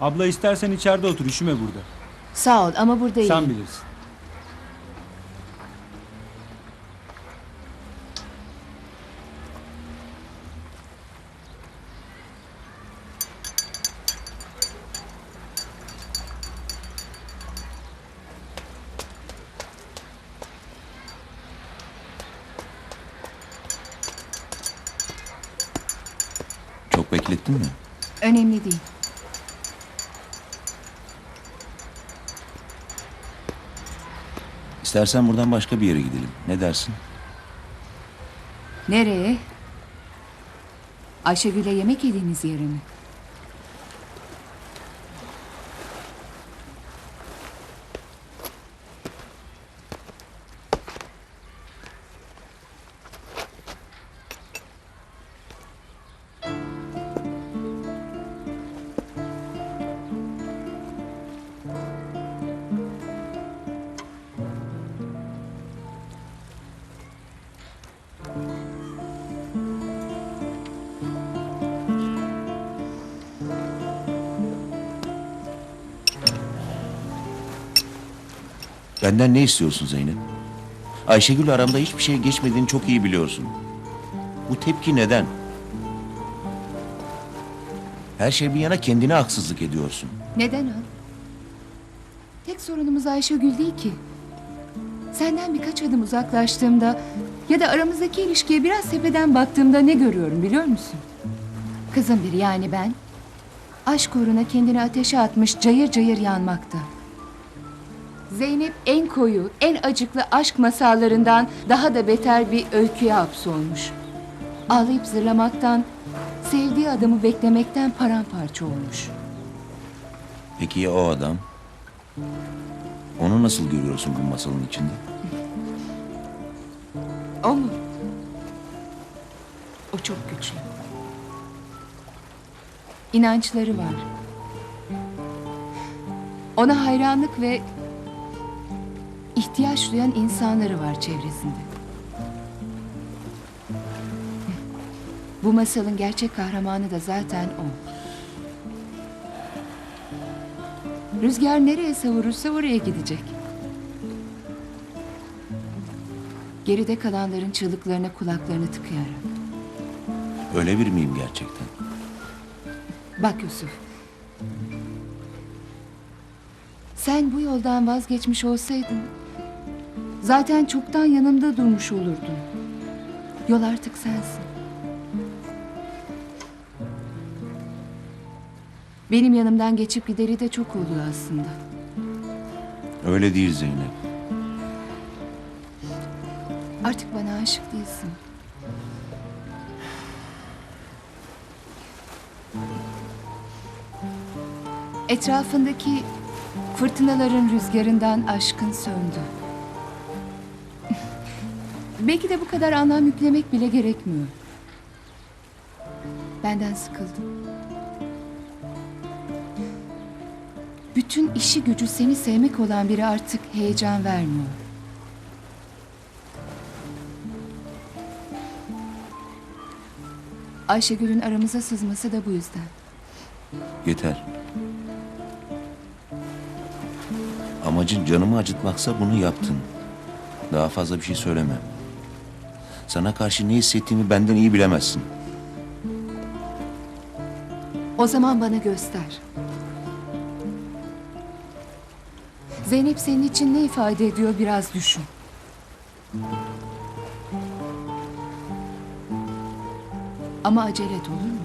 Abla istersen içeride otur üşüme burada. Sağ ol ama burada Sen bilirsin. Çok beklettin mi? Önemli değil. İstersen buradan başka bir yere gidelim. Ne dersin? Nereye? Ayşegül'e yemek yediğiniz yere mi? Benden ne istiyorsun Zeynep? Ayşegül aramda hiçbir şey geçmediğini çok iyi biliyorsun. Bu tepki neden? Her şey bir yana kendine haksızlık ediyorsun. Neden o? Tek sorunumuz Ayşegül değil ki. Senden birkaç adım uzaklaştığımda ya da aramızdaki ilişkiye biraz tepeden baktığımda ne görüyorum biliyor musun? Kızım biri yani ben. Aşk uğruna kendini ateşe atmış cayır cayır yanmakta. Zeynep en koyu, en acıklı aşk masallarından daha da beter bir öyküye hapsolmuş. Ağlayıp zırlamaktan, sevdiği adamı beklemekten paramparça olmuş. Peki ya o adam? Onu nasıl görüyorsun bu masalın içinde? O mu? O çok güçlü. İnançları var. Ona hayranlık ve ihtiyaç duyan insanları var çevresinde. Bu masalın gerçek kahramanı da zaten o. Rüzgar nereye savurursa oraya gidecek. Geride kalanların çığlıklarına kulaklarını tıkayarak. Öyle bir miyim gerçekten? Bak Yusuf. Sen bu yoldan vazgeçmiş olsaydın... ...zaten çoktan yanımda durmuş olurdun. Yol artık sensin. Benim yanımdan geçip gideri de çok oluyor aslında. Öyle değil Zeynep. Artık bana aşık değilsin. Etrafındaki fırtınaların rüzgarından aşkın söndü. Belki de bu kadar anlam yüklemek bile gerekmiyor. Benden sıkıldım. Bütün işi gücü seni sevmek olan biri artık heyecan vermiyor. Ayşegül'ün aramıza sızması da bu yüzden. Yeter. Amacın canımı acıtmaksa bunu yaptın. Daha fazla bir şey söyleme. Sana karşı ne hissettiğimi benden iyi bilemezsin. O zaman bana göster. Zeynep senin için ne ifade ediyor biraz düşün. Ama acele et olur mu?